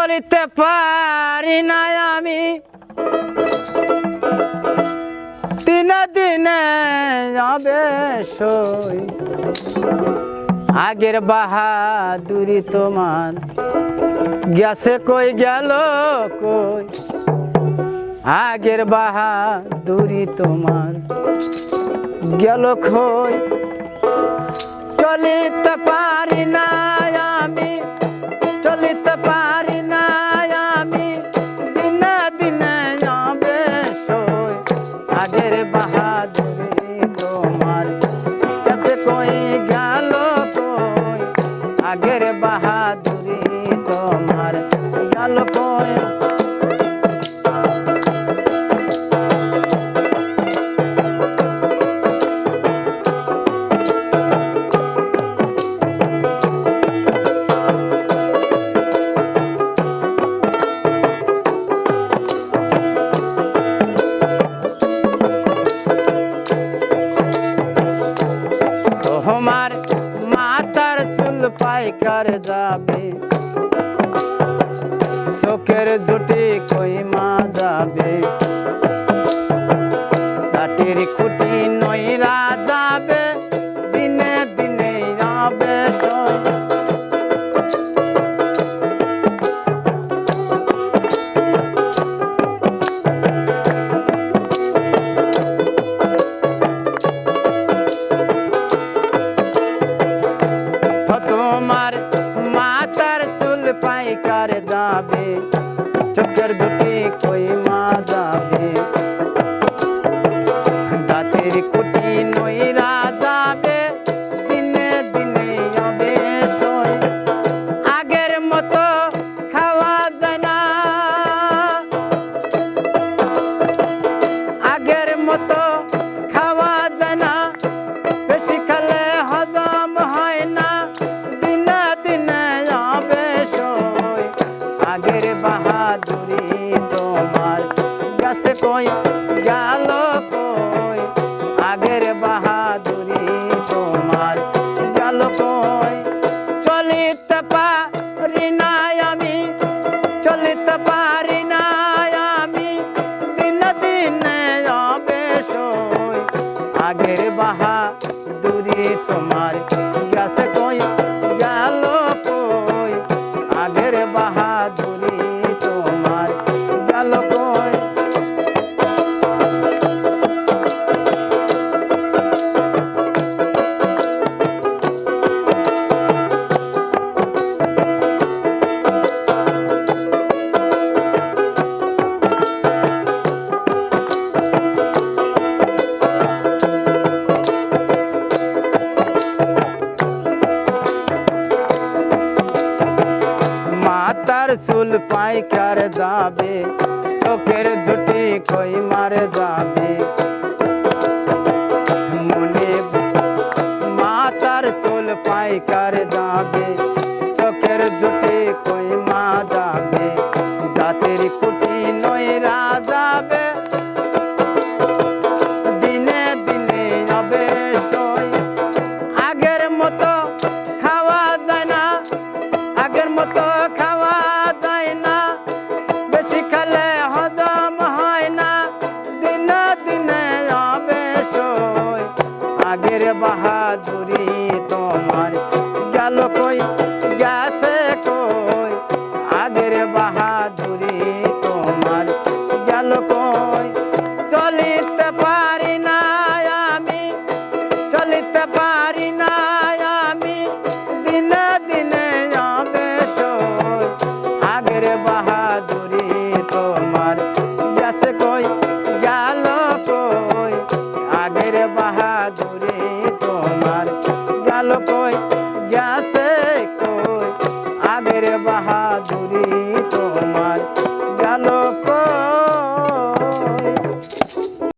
চলিতে পারি না আমি। দিনে দিনে যাবে আগের বাহাদুরি তোমার গেছে কই গেল কই? আগের বাহাদুরি তোমার গেল খই আগের বাহাদুরি তোমার গেল কই তোমার পাইকার যাবে? চোখের দুটি কই মা যাবে? কাটির খুঁটি নইরা যাবে দিনে দিনে যাবে চুল পাইকার যাবে গেল কই? আগের বাহাদুরি তোমার গেল কই? চলিতে পারি না আমি, চলিতে পারি আগের বাহাদুরি তোমার। চুল পাইকার যাবে? চোখের দুটি কই মারে যাবে? মনে মাতার চুল পাইকার যাবে? চোখের দুটি আগের বাহাদুরি তোমার। গেল কই? গেছে কই? আগের বাহাদুরি তোমার। গেল কই? চলিতে পারি না আমি। চলিতে পারি না আমি। দিনে দিনে সই আগের বাহাদুরি তোমার। গেছে কই? madeira é barrado.